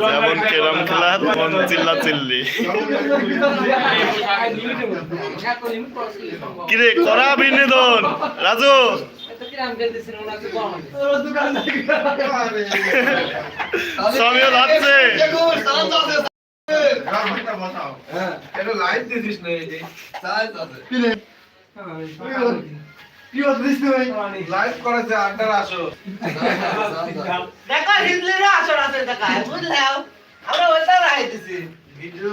যেমন কেরাম খেলা তেমন চিল্লা চিল্লি কিরে করা বিনোদন? রাজু? সমিও যাচ্ছে লাইভ করেছে আড্ডার আসো দেখো হিন্দলিরা আসর আছে দেখা বুঝলাম। আমরা ওইটা রাখতেছি ভিডিও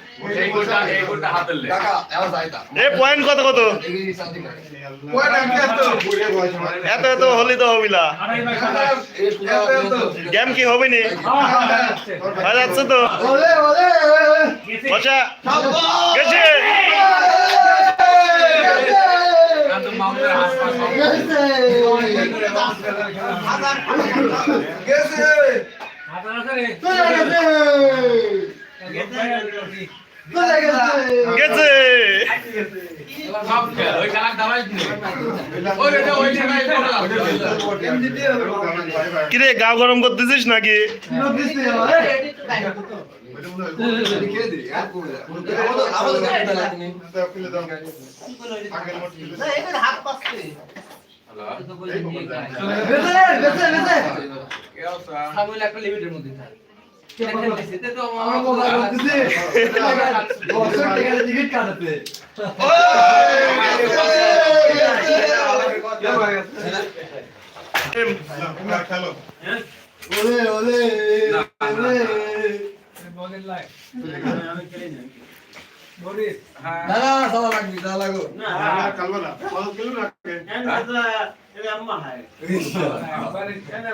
এ পয়েন্ট কত কত? এত এত হলি তো হবিলা গেম কি হবে নি? যাচ্ছে তো। বসা। গেছে। গেছে। গেছে। কিরে গা গরম করতেছিস নাকি? এটা হাত পাচ্ছে সামনে একটা লিমিটের মধ্যে থাকে কালবালা